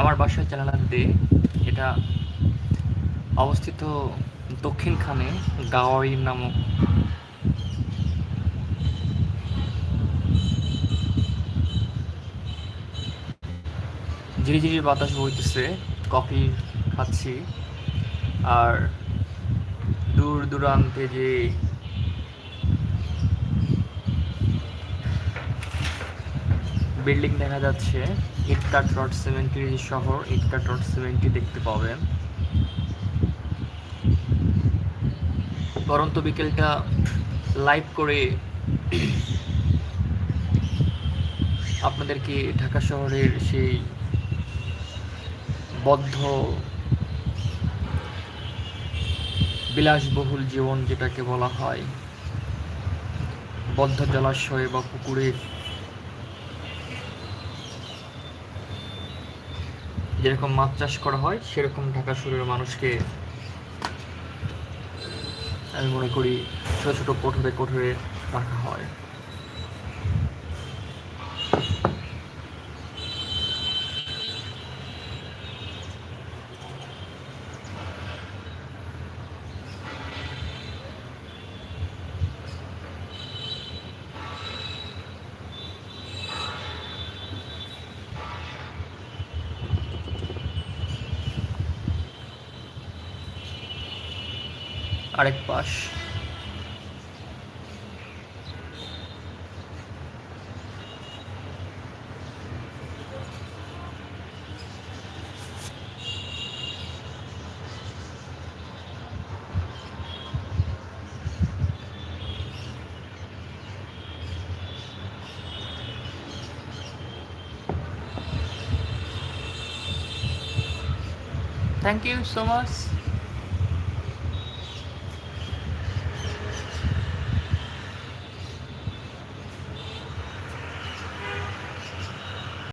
আমার বাসায় দে। এটা অবস্থিত দক্ষিণখানে গাওয়াই নামক ঝিরিঝিরি বাতাস বইতেছে, কফি খাচ্ছি। আর দূর দূরান্তে যে বিল্ডিং দেখা যাচ্ছে। ইটকাট রড সিমেন্টের শহর ইটকাট রড সিমেন্টটি দেখতে পাবেন। পরন্ত বিকেলটা লাইভ করে আপনাদেরকে ঢাকা শহরের সেই বদ্ধ বিলাসবহুল জীবন যেটাকে বলা হয়, বদ্ধ জলাশয় বা পুকুরের যেরকম মাছ চাষ করা হয়, সেরকম ঢাকা শহরের মানুষকে আমি মনে করি ছোটো ছোটো কোঠরে কোঠরে রাখা হয়। আরেক পাশ Thank you so much.